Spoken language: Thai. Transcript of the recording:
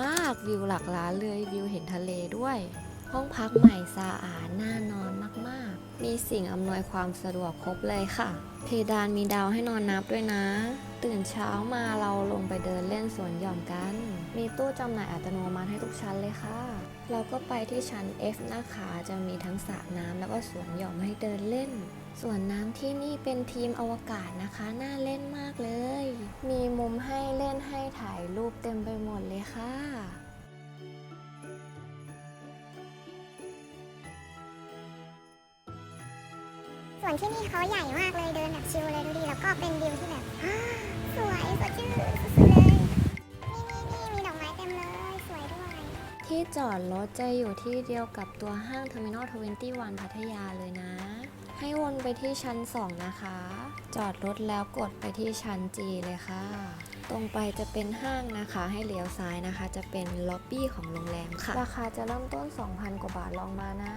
มากวิวหลักล้านเลยวิวเห็นทะเลด้วย ห้องพักใหม่สะอาดน่านอนมากๆ มีสิ่งอำนวยความสะดวกครบเลยค่ะ เพดานมีดาวให้นอนนับด้วยนะ ตื่นเช้ามาเราลงไปเดินเล่นสวนหย่อมกัน มีตู้จำหน่ายอัตโนมัติให้ทุกชั้นเลยค่ะ เราก็ไปที่ชั้น F นะคะจะมีทั้งสระน้ำแล้วก็สวนหย่อมให้เดินเล่น สวนน้ำที่นี่เป็นทีมอวกาศนะคะ น่าเล่นมากเลย ถ่ายรูปเต็มไปหมดเลยค่ะ ส่วนที่นี่เขาใหญ่มากเลยเดินแบบชิลเลย ที่จอดรถจะอยู่ที่เดียวกับตัวห้าง Terminal 21 พัทยาเลยนะ ให้วนไปที่ชั้น 2 นะคะ จอดรถแล้วกดไปที่ชั้น G เลยค่ะ ตรงไปจะเป็นห้างนะคะ ให้เลี้ยวซ้ายนะคะ จะเป็นล็อบบี้ของโรงแรมค่ะ ราคาจะเริ่มต้น 2,000 กว่าบาทลองมานะ